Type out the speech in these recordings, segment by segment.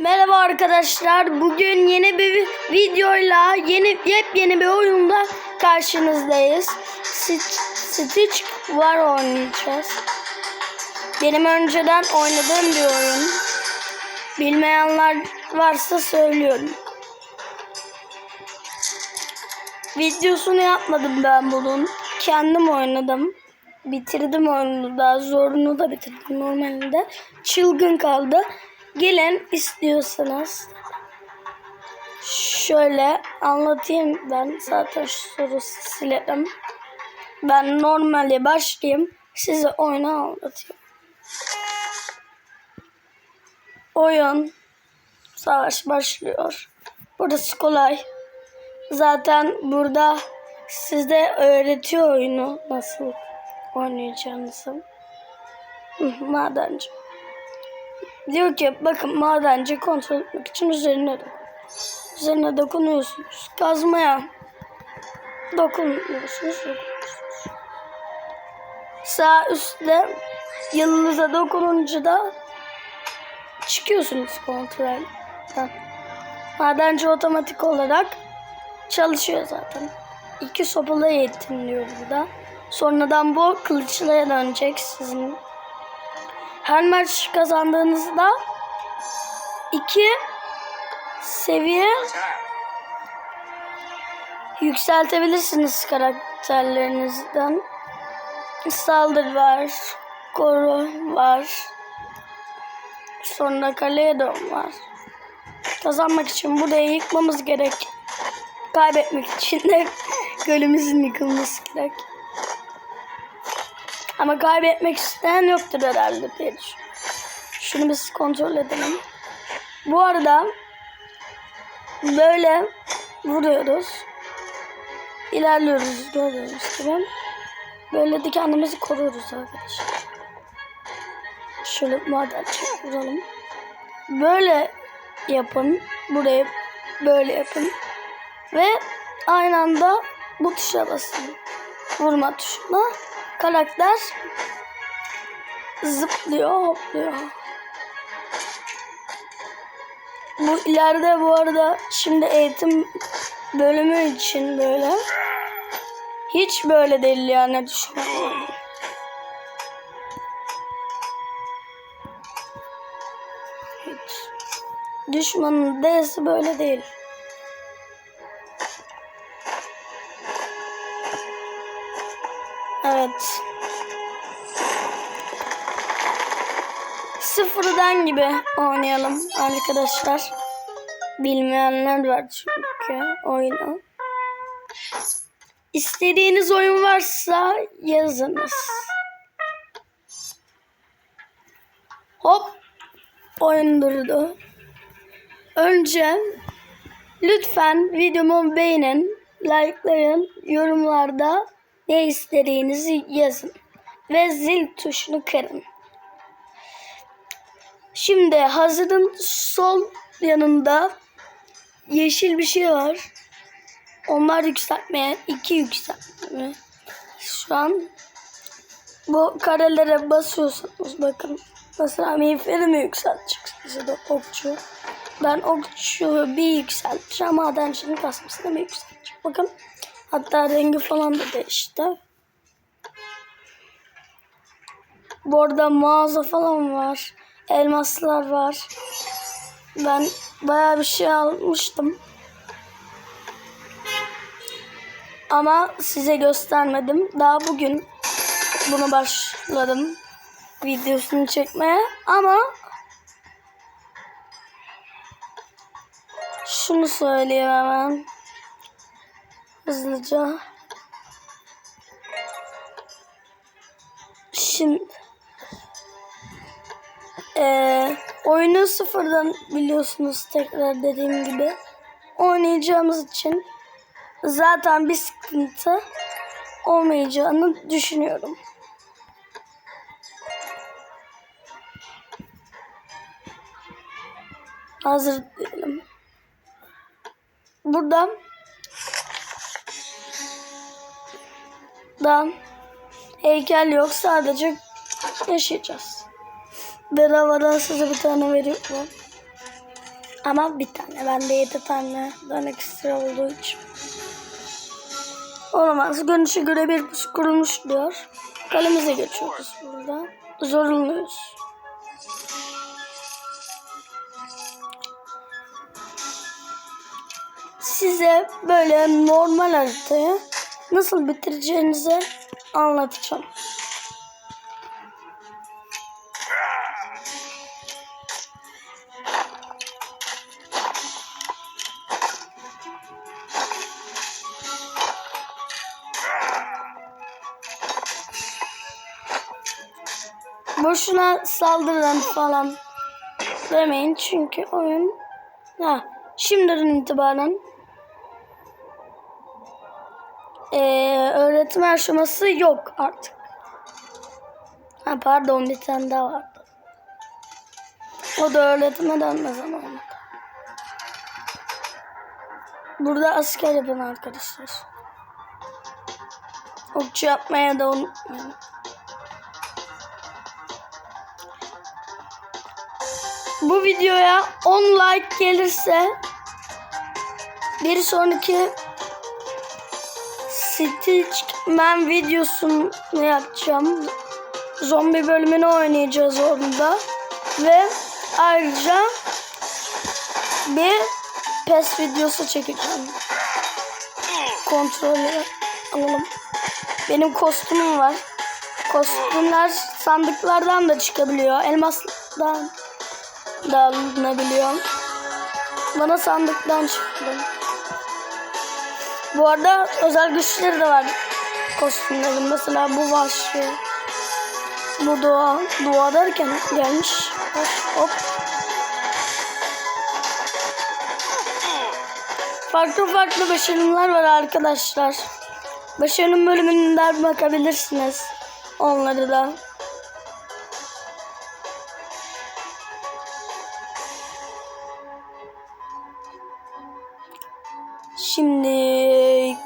Merhaba arkadaşlar. Bugün yeni bir videoyla yeni yepyeni bir oyunda karşınızdayız. Stitch, var oynayacağız. Benim önceden oynadığım bir oyun. Bilmeyenler varsa söylüyorum. Videosunu yapmadım ben bunun. Kendim oynadım. Bitirdim oyunu da. Zorunu da bitirdim normalde. Çılgın kaldı. Gelin istiyorsanız. Şöyle anlatayım ben. Zaten şu soru silerim. Ben normale başlayayım. Size oyunu anlatayım. Oyun. Savaş başlıyor. Burası kolay. Zaten burada size öğretiyor oyunu nasıl oynayacağınızı. Hı, Madenci. Diyor ki bakın madenci kontrol etmek için üzerine dokun. Üzerine dokunuyorsunuz. Kazmaya dokunmuyorsunuz. dokunuyorsunuz. Sağ üstte yıldıza dokununca da çıkıyorsunuz kontrolden. Madenci otomatik olarak çalışıyor zaten. İki sopalı eğitim diyor burada. Sonradan bu kılıçlıya dönecek sizin. Her maç kazandığınızda iki seviye yükseltebilirsiniz karakterlerinizden. Saldırı var, koru var, sonra kaleye dön var. Kazanmak için burayı yıkmamız gerek. Kaybetmek için de gölümüzün yıkılması gerek. Ama kaybetmek isteyen yoktur herhalde diye. Şunu biz kontrol edelim. Bu arada böyle vuruyoruz. İlerliyoruz gördüğünüz gibi. Böyle de kendimizi koruyoruz arkadaşlar. Şöyle maden vuralım. Böyle yapın. Buraya böyle yapın. Ve aynı anda bu tuşa basın. Vurma tuşuna. Karakter zıplıyor, hopluyor. Bu ileride bu arada şimdi eğitim bölümü için böyle. Hiç böyle değil yani düşünüyorum. Hiç. Düşmanın D'si böyle değil. Evet. Sıfırdan gibi oynayalım arkadaşlar. Bilmeyenler var çünkü oyunu. İstediğiniz oyun varsa yazınız. Hop. Oyun durdu. Önce lütfen videomu beğenin, likelayın, yorumlarda ne istediğinizi yazın ve zil tuşunu kırın. Şimdi hazırın sol yanında yeşil bir şey var. Onlar yükseltmeye, iki yükseltme. Şu an bu karelere basıyorsunuz bakın. Mesela miğferi mi yükseltecek size de okçu. Ben okçu bir yükselteceğim. Madencinin kasmasını bir yükselteceğim. Bakın hatta rengi falan da değişti. Bu arada mağaza falan var. Elmaslar var. Ben bayağı bir şey almıştım. Ama size göstermedim. Daha bugün bunu başladım. Videosunu çekmeye. Ama şunu söyleyeyim hemen. Hızlıca. Şimdi ee, oyunu sıfırdan biliyorsunuz tekrar dediğim gibi oynayacağımız için zaten bir sıkıntı olmayacağını düşünüyorum. Hazır diyelim. Burada da heykel yok sadece yaşayacağız. Bedavadan size bir tane veriyorum. Ama bir tane. Bende yedi tane dönek ekstra olduğu için. Olamaz. Görünüşe göre bir pusu kurulmuş diyor. Kalemize geçiyoruz burada. Zorunluyuz. Size böyle normal haritayı nasıl bitireceğinizi anlatacağım. Boşuna saldırın falan demeyin çünkü oyun ha şimdiden itibaren ee, öğretim aşaması yok artık. Ha pardon bir tane daha vardı. O da öğretime dönmez ama onu. Burada asker yapın arkadaşlar. Okçu yapmaya da unutmayın. Bu videoya 10 like gelirse bir sonraki Stitchman videosunu yapacağım. Zombi bölümünü oynayacağız orada. Ve ayrıca bir PES videosu çekeceğim. Kontrolü alalım. Benim kostümüm var. Kostümler sandıklardan da çıkabiliyor. Elmasdan da alınabiliyor. Bana sandıktan çıktı. Bu arada özel güçleri de var kostümlerin. Mesela bu vahşi. Bu doğa. Doğa derken gelmiş. Hop. Farklı farklı başarımlar var arkadaşlar. Başarım bölümünden bakabilirsiniz. Onları da. Şimdi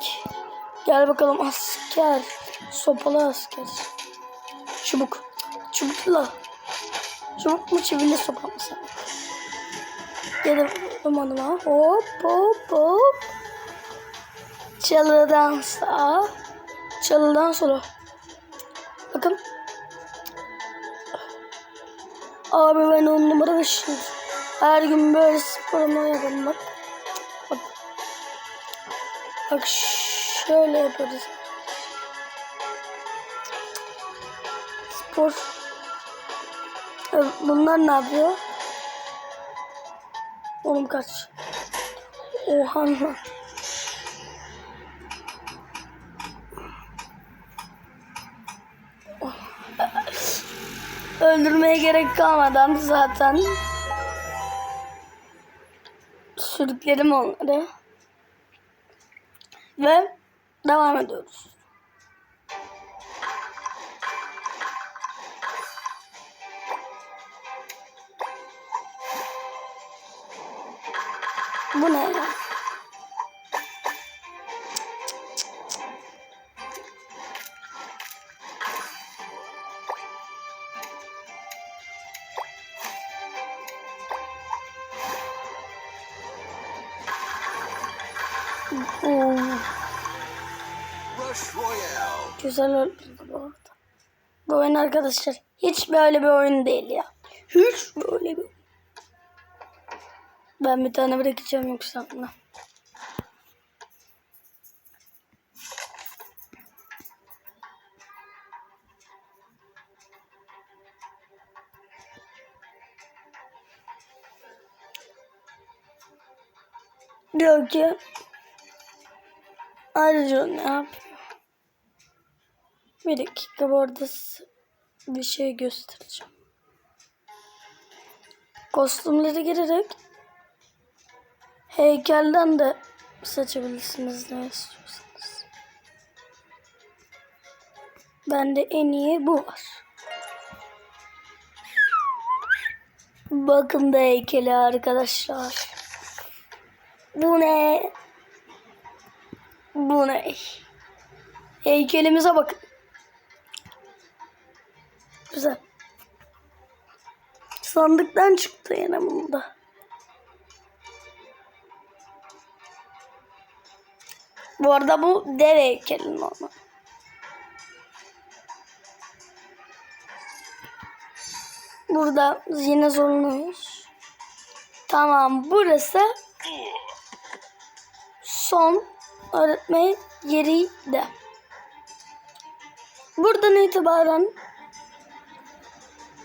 gel bakalım asker. Sopalı asker. Çubuk. Çubukla. Çubuk mu çivili sopa mı sen? Gelin adıma. Hop hop hop. Çalıdan sağa. Çalıdan sola. Bakın. Abi ben on numara beşim. Her gün böyle sporumu bak. Bak. Bak şöyle yaparız. Spor. Evet, Bunlar ne yapıyor? Oğlum kaç. Oha lan. Öldürmeye gerek kalmadan zaten sürükledim onları. Ve devam ediyoruz. Bu ne ya? Güzel öldürdü bu arada. Bu oyun arkadaşlar hiç böyle bir oyun değil ya. Hiç böyle bir Ben bir tane bırakacağım yoksa aklına. Diyor ki ayrıca ne yapıyor? Bir dakika bu arada bir şey göstereceğim. Kostümleri girerek heykelden de seçebilirsiniz ne istiyorsanız. Bende en iyi bu var. Bakın da heykeli arkadaşlar. Bu ne? Bu ne? Heykelimize bakın. Güzel. Sandıktan çıktı yine bunda. Bu arada bu dev heykelin normal. Burada yine zorlanıyoruz. Tamam burası son öğretmen yeri de. Buradan itibaren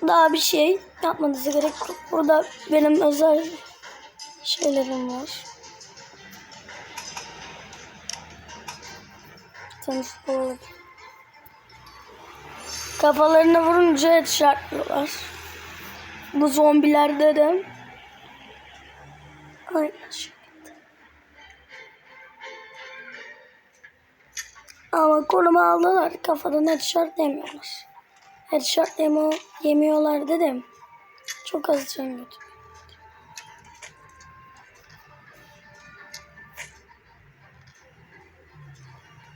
daha bir şey yapmanıza gerek yok. Burada benim özel şeylerim var. Tanıştık Kafalarına vurunca headshot'lıyorlar. Bu zombilerde de aynı şey. Ama koruma aldılar. Kafadan headshot yemiyorlar. Headshot yemo, yemiyorlar dedim. Çok az can.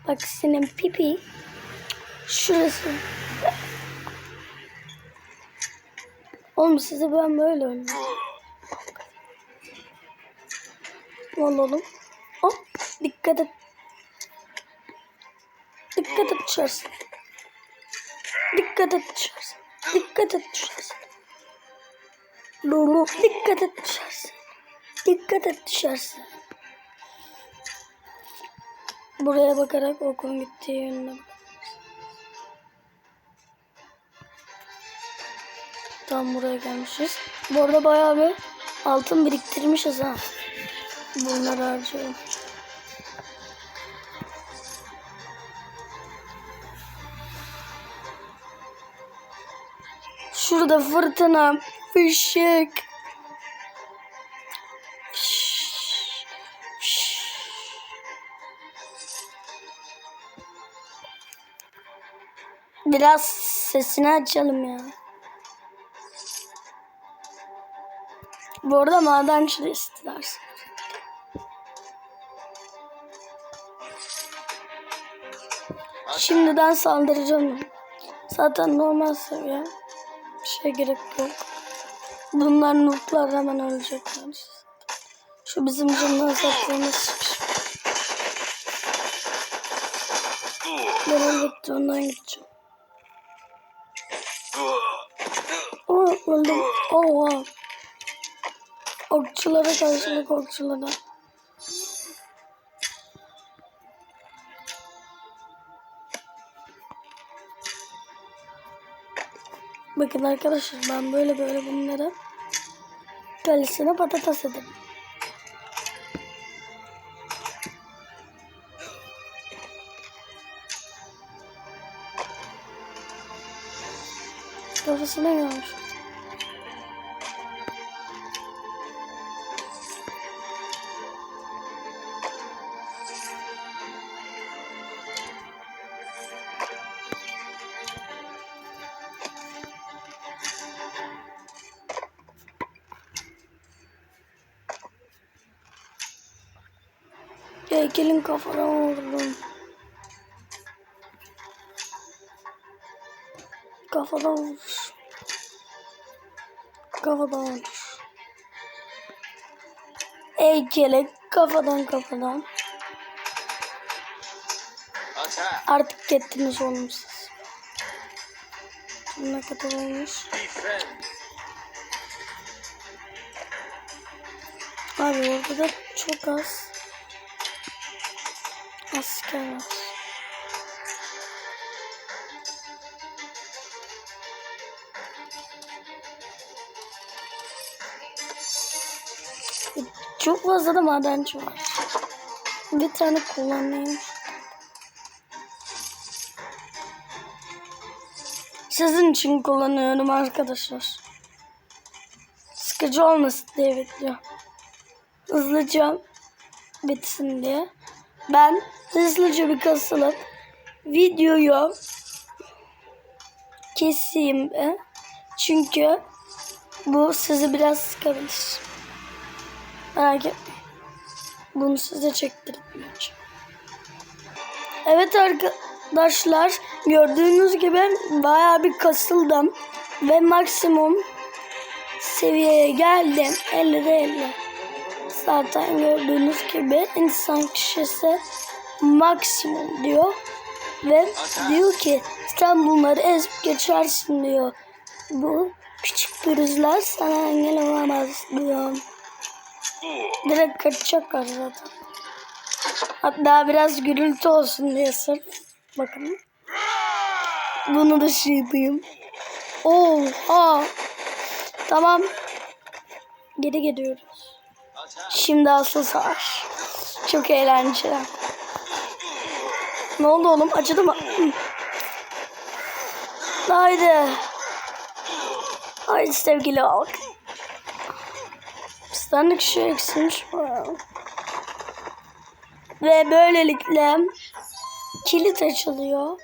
Bak senin pipi şurası. Oğlum size ben böyle oynuyorum. Oğlum. Hop dikkat et. Dikkat et düşersin. Dikkat et düşersin. Dikkat et düşersin. Lulu dikkat et düşersin. Dikkat et düşersin. Buraya bakarak okun gittiği yönüne bak. Tam buraya gelmişiz. Bu arada bayağı bir altın biriktirmişiz ha. Bunları harcayalım. Şurada fırtına, fışık. Biraz sesini açalım ya. Bu arada madenci de istersin. Şimdiden saldıracağım. Zaten normal seviye. Şey gerek yok. Bunlar nooblar hemen ölecekler. Şu bizim canına sattığımız Ben elbette ondan gideceğim. Aa öldüm. Oha. Okçulara karşılık okçulara. Bakın arkadaşlar ben böyle böyle bunları kalesine patates ederim. Kafasına gelmiş. Heykelin kafana vurdum. Kafadan vurmuş. Kafadan vurmuş. Heykele kafadan kafadan. Artık gittiniz oğlum siz. Ne kadar olmuş? Abi orada da çok az asker var. Çok fazla da madenci var. Bir tane kullanayım. Sizin için kullanıyorum arkadaşlar. Sıkıcı olmasın diye bekliyorum. Hızlıca bitsin diye. Ben hızlıca bir kasılıp videoyu keseyim be. Çünkü bu sizi biraz sıkabilir. Merak etmeyin. Bunu size çektirmeyeceğim. Evet arkadaşlar gördüğünüz gibi bayağı bir kasıldım ve maksimum seviyeye geldim. 50'de 50. Zaten gördüğünüz gibi insan kişisi maksimum diyor. Ve diyor ki sen bunları ezip geçersin diyor. Bu küçük pürüzler sana engel olamaz diyor. Direkt kaçacaklar zaten. Hatta biraz gürültü olsun diye sırf. Bakın. Bunu da şey yapayım. Oha. Tamam. Geri gidiyoruz. Şimdi asıl savaş. Çok eğlenceli. Ne oldu oğlum? Acıdı mı? Haydi. Haydi sevgili halk. Standık şey eksilmiş. Ve böylelikle kilit açılıyor.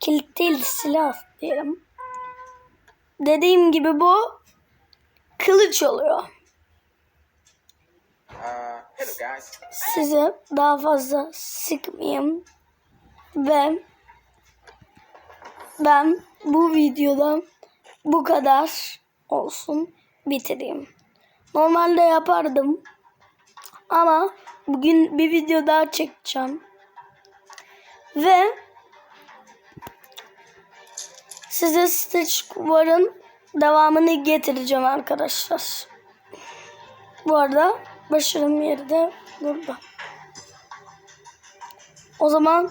Kilit değil silah diyelim. Dediğim gibi bu kılıç oluyor. Uh. Size daha fazla sıkmayayım. Ve ben bu videoda bu kadar olsun bitireyim. Normalde yapardım. Ama bugün bir video daha çekeceğim. Ve size Stitch War'ın devamını getireceğim arkadaşlar. Bu arada başarım yeri de burada. O zaman